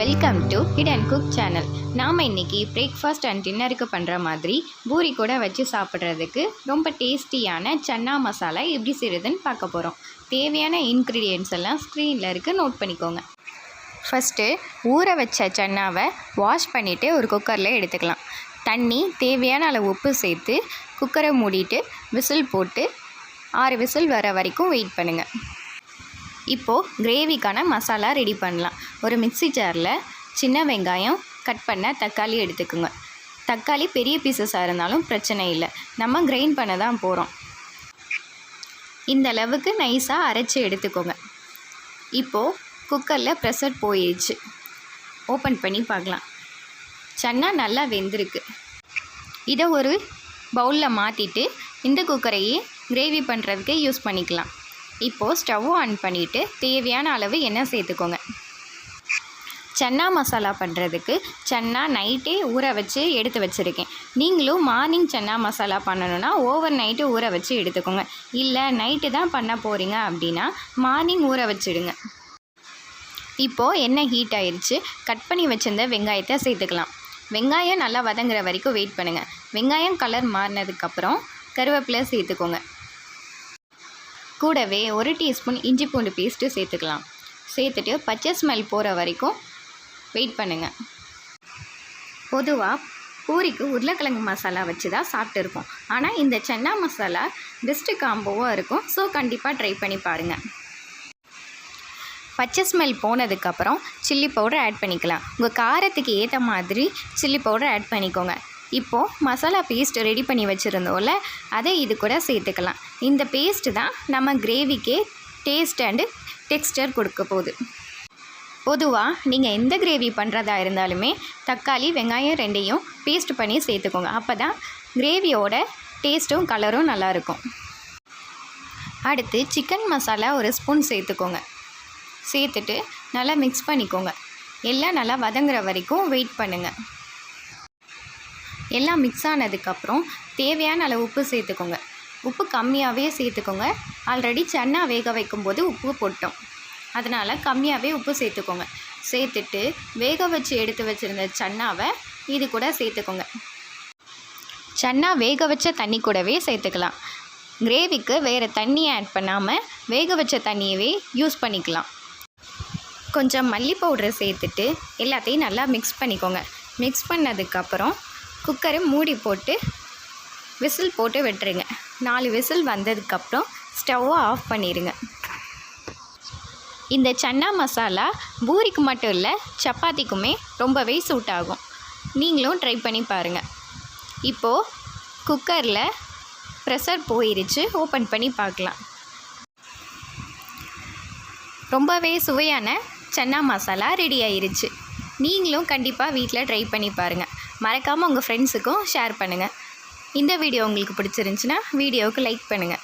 Welcome to Hit and Cook channel நாம் இன்னைக்கு breakfast and டின்னருக்கு பண்ணுற மாதிரி பூரி கூட வச்சு சாப்பிட்றதுக்கு ரொம்ப டேஸ்டியான சன்னா மசாலா எப்படி செய்கிறதுன்னு பார்க்க போகிறோம் தேவையான இன்க்ரீடியன்ஸ் எல்லாம் ஸ்க்ரீனில் இருக்குது நோட் பண்ணிக்கோங்க. ஃபஸ்ட்டு ஊற வச்ச சன்னாவை வாஷ் பண்ணிவிட்டு ஒரு குக்கரில் எடுத்துக்கலாம். தண்ணி தேவையான அளவு உப்பு சேர்த்து குக்கரை மூடிட்டு விசில் போட்டு ஆறு விசில் வர வரைக்கும் வெயிட் பண்ணுங்கள் இப்போது கிரேவிக்கான மசாலா ரெடி பண்ணலாம். ஒரு மிக்ஸி ஜாரில் சின்ன வெங்காயம் கட் பண்ண தக்காளி எடுத்துக்கோங்க. தக்காளி பெரிய பீசஸாக இருந்தாலும் பிரச்சனை இல்லை. நம்ம கிரைண்ட் பண்ண தான் போகிறோம் இந்த அளவுக்கு நைஸாக அரைச்சி எடுத்துக்கோங்க. இப்போது குக்கரில் ப்ரெஷர் போயிடுச்சு ஓப்பன் பண்ணி பார்க்கலாம். சன்னா நல்லா வெந்திருக்கு. இதை ஒரு பவுலில் மாற்றிட்டு இந்த குக்கரையே கிரேவி பண்ணுறதுக்கு யூஸ் பண்ணிக்கலாம். இப்போது ஸ்டவ் ஆன் பண்ணிவிட்டு தேவையான அளவு எண்ணெய் சேர்த்துக்கோங்க. சன்னா மசாலா பண்ணுறதுக்கு சன்னா நைட்டே ஊற வச்சு எடுத்து வச்சுருக்கேன். நீங்களும் மார்னிங் சன்னா மசாலா பண்ணணுன்னா ஓவர் நைட்டு ஊற வச்சு எடுத்துக்கோங்க. இல்லை நைட்டு தான் பண்ண போகிறீங்க அப்படின்னா மார்னிங் ஊற வச்சுடுங்க. இப்போது எண்ணெய் ஹீட் ஆயிடுச்சு கட் பண்ணி வச்சுருந்த வெங்காயத்தை சேர்த்துக்கலாம். வெங்காயம் நல்லா வதங்குற வரைக்கும் வெயிட் பண்ணுங்கள் வெங்காயம் கலர் மாறினதுக்கப்புறம் கருவேப்பிலை சேர்த்துக்கோங்க. கூடவே ஒரு டீஸ்பூன் இஞ்சி பூண்டு பேஸ்ட்டு சேர்த்துக்கலாம். சேர்த்துட்டு பச்சை ஸ்மெல் போகிற வரைக்கும் வெயிட் பண்ணுங்கள் பொதுவாக பூரிக்கு உருளைக்கிழங்கு மசாலா வச்சு தான் சாப்பிட்டுருக்கோம். ஆனால் இந்த சன்னா மசாலா பெஸ்ட்டு காம்போவாக இருக்கும். ஸோ கண்டிப்பாக ட்ரை பண்ணி பாருங்கள் பச்சை ஸ்மெல் போனதுக்கப்புறம் சில்லி பவுடர் ஆட் பண்ணிக்கலாம். உங்கள் காரத்துக்கு ஏற்ற மாதிரி சில்லி பவுடர் ஆட் பண்ணிக்கோங்க. இப்போது மசாலா பேஸ்ட் ரெடி பண்ணி வச்சுருந்தோம்ல அதை இது கூட சேர்த்துக்கலாம். இந்த பேஸ்ட்டு தான் நம்ம கிரேவிக்கே டேஸ்ட் அண்டு டெக்ஸ்டர் கொடுக்க போகுது. பொதுவாக நீங்கள் எந்த கிரேவி பண்ணுறதா இருந்தாலுமே தக்காளி வெங்காயம் ரெண்டையும் பேஸ்ட் பண்ணி சேர்த்துக்கோங்க. அப்போ தான் கிரேவியோட டேஸ்ட்டும் கலரும் நல்லாயிருக்கும். அடுத்து சிக்கன் மசாலா ஒரு ஸ்பூன் சேர்த்துக்கோங்க. சேர்த்துட்டு நல்லா மிக்ஸ் பண்ணிக்கோங்க. எல்லாம் நல்லா வதங்குற வரைக்கும் வெயிட் பண்ணுங்கள் எல்லாம் மிக்ஸ் ஆனதுக்கப்புறம் தேவையான அளவு உப்பு சேர்த்துக்கோங்க. உப்பு கம்மியாகவே சேர்த்துக்கோங்க. ஆல்ரெடி சன்னா வேக வைக்கும்போது உப்பு போட்டோம். அதனால் கம்மியாகவே உப்பு சேர்த்துக்கோங்க. சேர்த்துட்டு வேக வச்சு எடுத்து வச்சுருந்த சன்னாவை இது கூட சேர்த்துக்கோங்க. சன்னா வேக வச்ச தண்ணி கூடவே சேர்த்துக்கலாம். கிரேவிக்கு வேறு தண்ணி ஆட் பண்ணாமல் வேக வச்ச தண்ணியவே யூஸ் பண்ணிக்கலாம். கொஞ்சம் மல்லி பவுடரை சேர்த்துட்டு எல்லாத்தையும் நல்லா மிக்ஸ் பண்ணிக்கோங்க. மிக்ஸ் பண்ணதுக்கப்புறம் குக்கரை மூடி போட்டு விசில் போட்டு விட்டுருங்க நாலு விசில் வந்ததுக்கப்புறம் ஸ்டவ்வை ஆஃப் பண்ணிடுங்க இந்த சன்னா மசாலா பூரிக்கு மட்டும் இல்லை சப்பாத்திக்குமே ரொம்பவே சூட் ஆகும். நீங்களும் ட்ரை பண்ணி பாருங்கள் இப்போது குக்கரில் ப்ரெஷர் போயிருச்சு ஓப்பன் பண்ணி பார்க்கலாம். ரொம்பவே சுவையான சன்னா மசாலா ரெடி ஆயிருச்சு. நீங்களும் கண்டிப்பாக வீட்டில் ட்ரை பண்ணி பாருங்கள் மறக்காமல் உங்கள் ஃப்ரெண்ட்ஸுக்கும் ஷேர் பண்ணுங்கள் இந்த வீடியோ உங்களுக்கு பிடிச்சிருந்துச்சின்னா வீடியோவுக்கு லைக் பண்ணுங்கள்